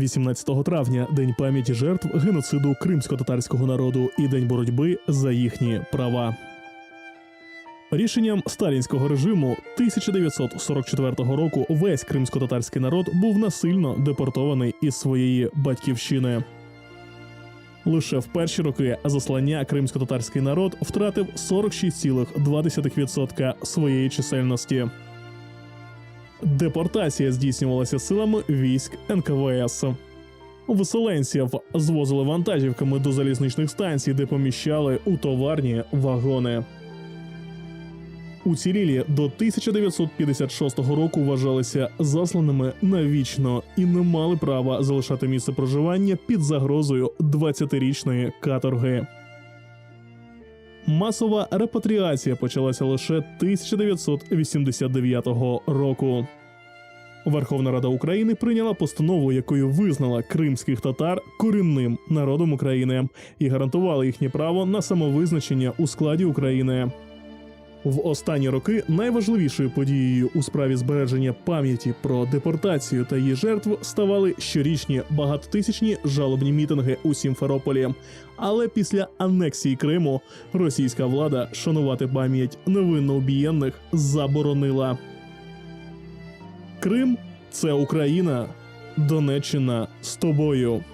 18 травня день пам'яті жертв геноциду кримсько-татарського народу і день боротьби за їхні права. Рішенням сталінського режиму 1944 року весь кримсько-татарський народ був насильно депортований із своєї батьківщини. Лише в перші роки заслання кримсько-татарський народ втратив 46,2% своєї чисельності. Депортація здійснювалася силами військ НКВС. Виселенців звозили вантажівками до залізничних станцій, де поміщали у товарні вагони. Уцілілі до 1956 року вважалися засланими навічно і не мали права залишати місце проживання під загрозою 20-річної каторги. Масова репатріація почалася лише 1989 року. Верховна Рада України прийняла постанову, якою визнала кримських татар корінним народом України і гарантувала їхнє право на самовизначення у складі України. В останні роки найважливішою подією у справі збереження пам'яті про депортацію та її жертв ставали щорічні багатотисячні жалобні мітинги у Сімферополі. Але після анексії Криму російська влада шанувати пам'ять невинно убієнних заборонила. Крим це Україна, Донеччина з тобою.